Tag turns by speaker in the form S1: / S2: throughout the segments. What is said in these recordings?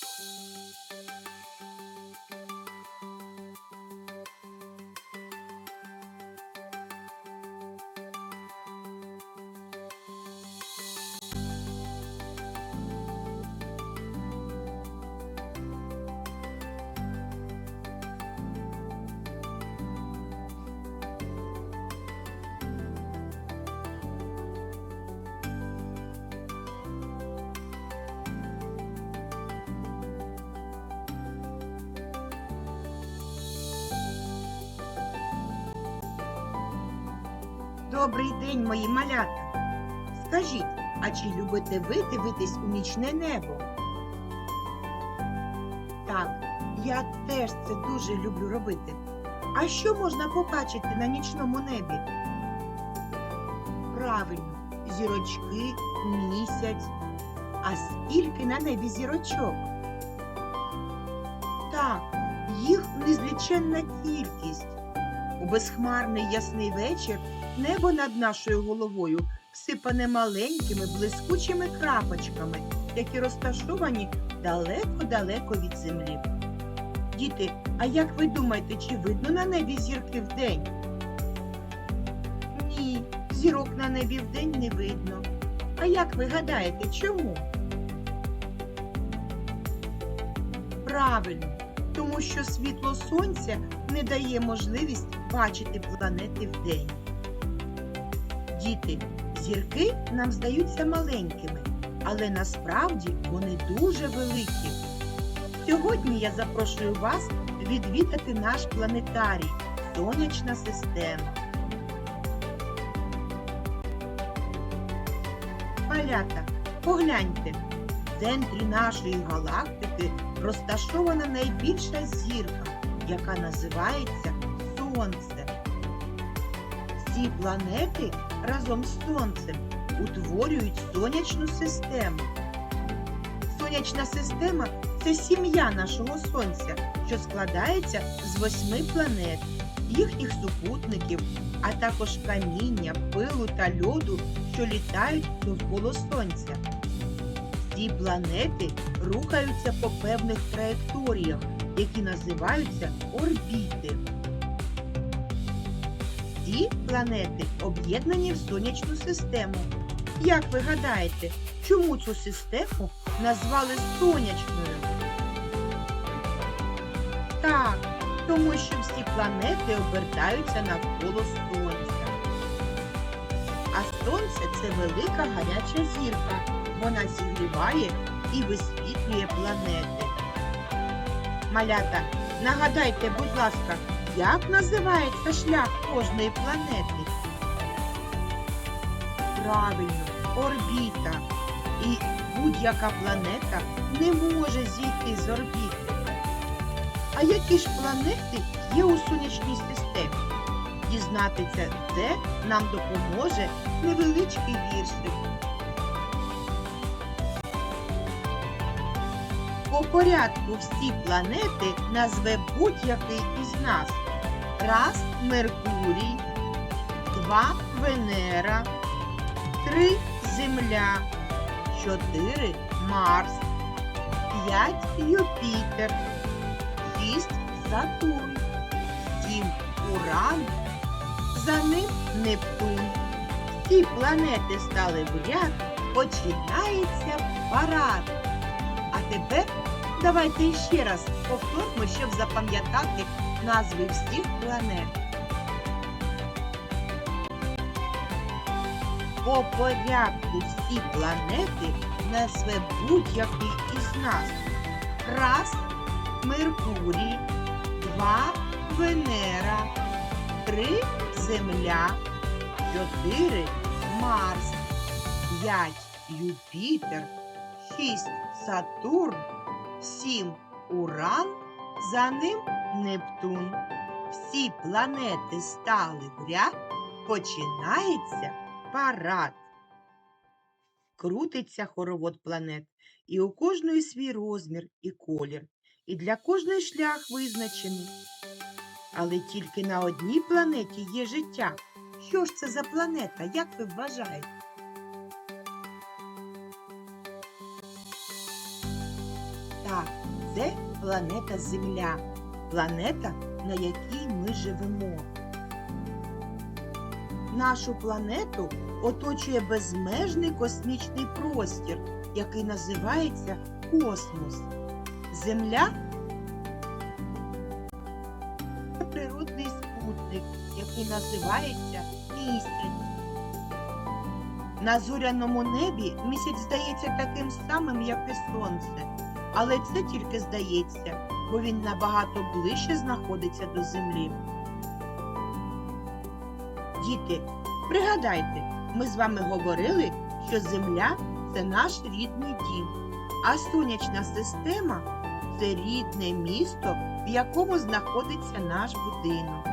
S1: thank you Добрий день, мої малята. Скажіть, а чи любите ви дивитись у нічне небо? Так, я теж це дуже люблю робити. А що можна побачити на нічному небі? Правильно, зірочки, місяць. А скільки на небі зірочок? Так, їх незліченна кількість. У безхмарний ясний вечір Небо над нашою головою всипане маленькими блискучими крапочками, які розташовані далеко-далеко від землі. Діти, а як ви думаєте, чи видно на небі зірки вдень? Ні, зірок на небі вдень не видно. А як ви гадаєте, чому? Правильно, тому що світло сонця не дає можливість бачити планети вдень. Діти, зірки нам здаються маленькими, але насправді вони дуже великі. Сьогодні я запрошую вас відвідати наш планетарій Сонячна система. Малята, погляньте, в центрі нашої галактики розташована найбільша зірка, яка називається Сонце. Ці планети разом з Сонцем утворюють сонячну систему. Сонячна система це сім'я нашого Сонця, що складається з восьми планет, їхніх супутників, а також каміння, пилу та льоду, що літають довкола Сонця. Ці планети рухаються по певних траєкторіях, які називаються орбіти. Ці планети об'єднані в сонячну систему. Як ви гадаєте, чому цю систему назвали сонячною? Так, тому що всі планети обертаються навколо Сонця. А Сонце це велика гаряча зірка. Вона зігріває і висвітлює планети. Малята, нагадайте, будь ласка, як називається шлях кожної планети? Правильно, орбіта. І будь-яка планета не може зійти з орбіти. А які ж планети є у сонячній системі? Дізнатися це нам допоможе невеличкий віршик. По порядку всі планети назве будь-який із нас. Раз Меркурій, два Венера, три Земля, чотири Марс, п'ять Юпітер, шість Сатурн, сім Уран, за ним Нептун. Всі планети стали в ряд, починається парад. А тепер давайте ще раз повторимо, щоб запам'ятати назви всіх планет. По порядку всі планети назве будь-який із нас. Раз Меркурій, два Венера, три Земля, чотири Марс, п'ять Юпітер, шість Сатурн, сім Уран, за ним Нептун. Всі планети стали в ряд, починається парад. Крутиться хоровод планет, і у кожної свій розмір і колір, і для кожної шлях визначений. Але тільки на одній планеті є життя. Що ж це за планета, як ви вважаєте? Це планета Земля, планета, на якій ми живемо. Нашу планету оточує безмежний космічний простір, який називається космос. Земля природний спутник, який називається місяць. На зоряному небі місяць здається таким самим, як і сонце. Але це тільки здається, бо він набагато ближче знаходиться до землі. Діти, пригадайте, ми з вами говорили, що Земля це наш рідний дім, а сонячна система це рідне місто, в якому знаходиться наш будинок.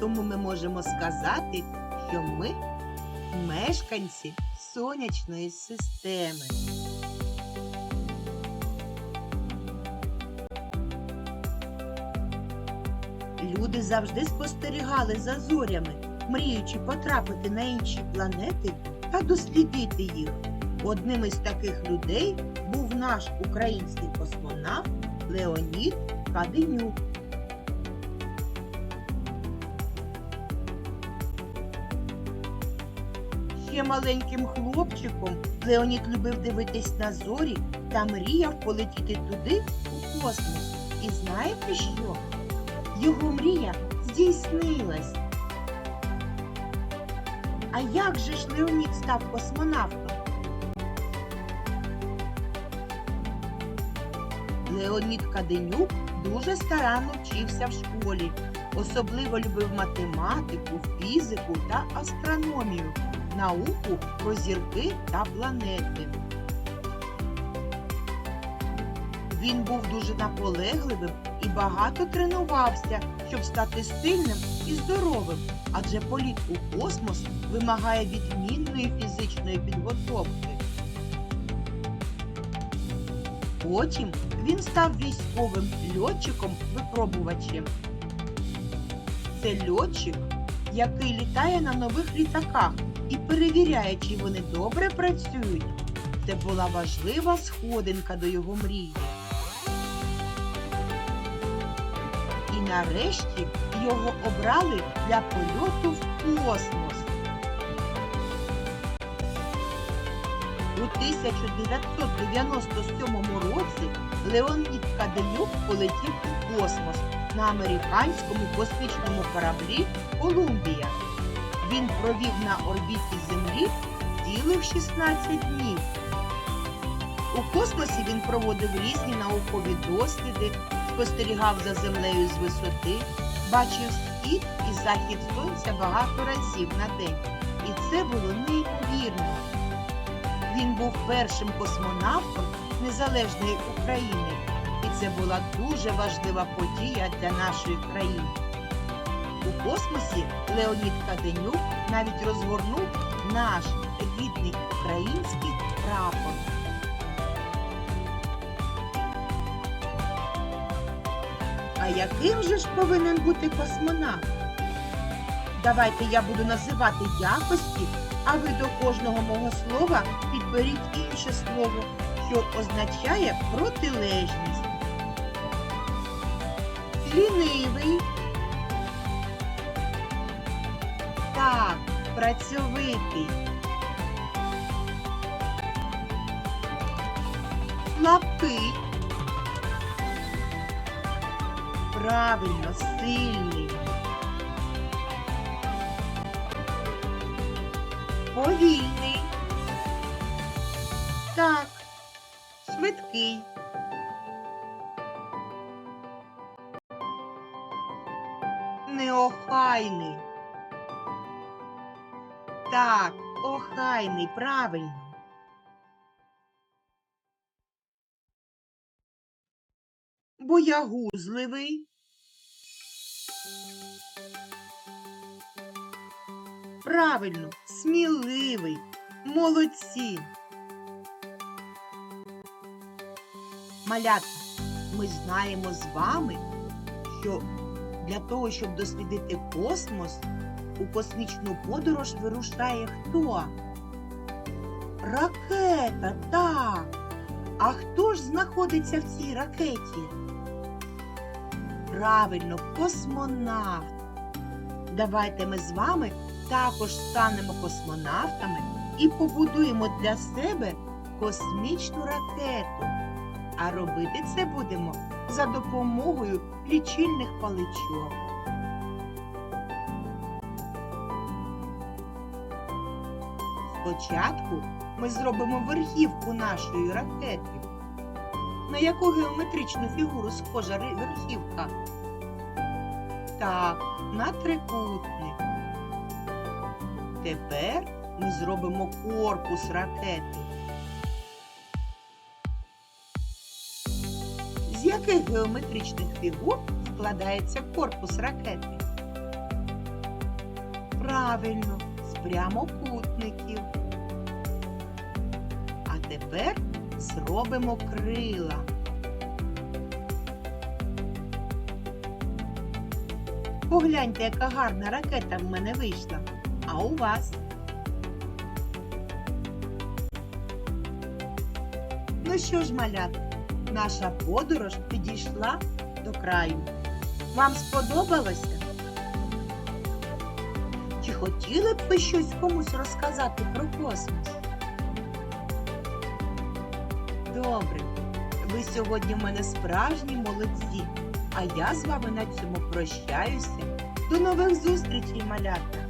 S1: Тому ми можемо сказати, що ми мешканці сонячної системи. Люди завжди спостерігали за зорями, мріючи потрапити на інші планети та дослідити їх. Одним із таких людей був наш український космонавт Леонід Каденюк. Ще маленьким хлопчиком Леонід любив дивитись на зорі та мріяв полетіти туди у космос. І знаєте що? Його мрія здійснилась. А як же ж Леонід став космонавтом? Леонід Каденюк дуже старанно вчився в школі. Особливо любив математику, фізику та астрономію, науку про зірки та планети. Він був дуже наполегливим і багато тренувався, щоб стати сильним і здоровим, адже політ у космос вимагає відмінної фізичної підготовки. Потім він став військовим льотчиком-випробувачем. Це льотчик, який літає на нових літаках і перевіряє, чи вони добре працюють. Це була важлива сходинка до його мрії. Нарешті його обрали для польоту в космос. У 1997 році Леонід Каденюк полетів у космос на американському космічному кораблі Колумбія. Він провів на орбіті Землі цілих 16 днів. У космосі він проводив різні наукові досліди, спостерігав за землею з висоти, бачив схід і захід сонця багато разів на день. І це було неймовірно. Він був першим космонавтом незалежної України, і це була дуже важлива подія для нашої країни. У космосі Леонід Каденюк навіть розгорнув наш рідний український прапор. Яким же ж повинен бути космонавт? Давайте я буду називати якості, а ви до кожного мого слова підберіть інше слово, що означає протилежність. Лінивий. Так, працьовитий. Слабкий. Правильно, сильний. Повільний. Так, швидкий. Неохайний. Так, охайний, правильно. Боягузливий. Правильно, сміливий, молодці. Малята, ми знаємо з вами, що для того, щоб дослідити космос, у космічну подорож вирушає хто? Ракета, так. А хто ж знаходиться в цій ракеті? Правильно, космонавт. Давайте ми з вами також станемо космонавтами і побудуємо для себе космічну ракету. А робити це будемо за допомогою лічильних паличок. Спочатку ми зробимо верхівку нашої ракети. На яку геометричну фігуру схожа верхівка? Так, на трикутник. Тепер ми зробимо корпус ракети. З яких геометричних фігур складається корпус ракети? Правильно, з прямокутників. А тепер зробимо крила. Погляньте, яка гарна ракета в мене вийшла. А у вас? Ну що ж, малят, наша подорож підійшла до краю. Вам сподобалося? Чи хотіли б ви щось комусь розказати про космос? Добре, ви сьогодні в мене справжні молодці, а я з вами на цьому прощаюся. До нових зустрічей, малята!